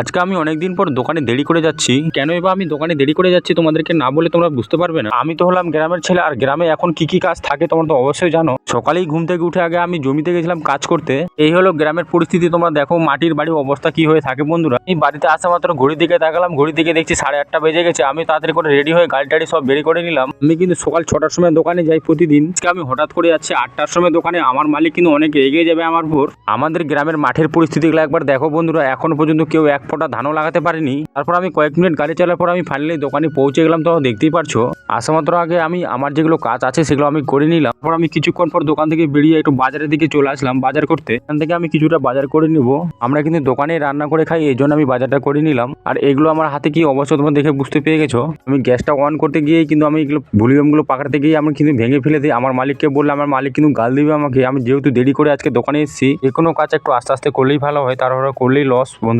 আজকে আমি অনেকদিন পর দোকানে দেরি করে যাচ্ছি। কেন এবার আমি দোকানে দেরি করে যাচ্ছি তোমাদেরকে না বলে তোমরা বুঝতে পারবে না। আমি তো হলাম গ্রামের ছেলে আর গ্রামে এখন কি কি কাজ থাকে তোমরা তো অবশ্যই জানো। সকালেই ঘুম থেকে উঠে আগে আমি জমিতে গেছিলাম কাজ করতে। এই হলো গ্রামের পরিস্থিতি, তোমরা দেখো মাটির বাড়ির অবস্থা কি হয়ে থাকে বন্ধুরা। আমি বাড়িতে আসা মাত্র ঘড়ির দিকে তাকালাম, ঘড়ির দিকে দেখছি সাড়ে আটটা বেজে গেছে। আমি তাড়াতাড়ি করে রেডি হয়ে গাড়ি টাড়ি সব বেরিয়ে করে নিলাম। আমি কিন্তু সকাল ছটার সময় দোকানে যাই প্রতিদিন। আমি হঠাৎ করে যাচ্ছি আটটার সময় দোকানে। আমার মালিক কিন্তু অনেক এগিয়ে যাবে আমার উপর। আমাদের গ্রামের মাঠের পরিস্থিতিগুলো একবার দেখো বন্ধুরা। এখন পর্যন্ত কেউ এক ফোঁটা ধানও লাগাতে পারিনি। তারপর আমি কয়েক মিনিট গাড়ি চালার পর আমি ফাইনালি দোকানে পৌঁছে গেলাম তো দেখতেই পারছ। আসা মাত্র আগে আমি, আমার যেগুলো কাজ আছে সেগুলো আমি করে নিলাম। তারপর আমি কিছুক্ষণ পর দোকান থেকে বেরিয়ে একটু বাজারের দিকে চলে আসলাম। বাজার করতে, এখান থেকে আমি কিছুটা বাজার করে নিব। আমরা কিন্তু দোকানে রান্না করে খাই, এই জন্য আমি বাজারটা করে নিলাম। আর এগুলো আমার হাতে কি অবস্থা তোমরা দেখে বুঝতে পেরে গেছো? আমি গ্যাসটা অন করতে গিয়ে কিন্তু আমি এগুলো ভলিউমগুলো পাকাতে গিয়ে আমি কিন্তু ভেঙে ফেলে দিই। আমার মালিককে বললে আমার মালিক কিন্তু গাল দিবে আমাকে। আমি যেহেতু দেরি করে আজকে দোকানে এসেছি, যে কোনো কাজ একটু আস্তে আস্তে করলেই ভালো হয়। তারপরে করলেই লস বন্ধু।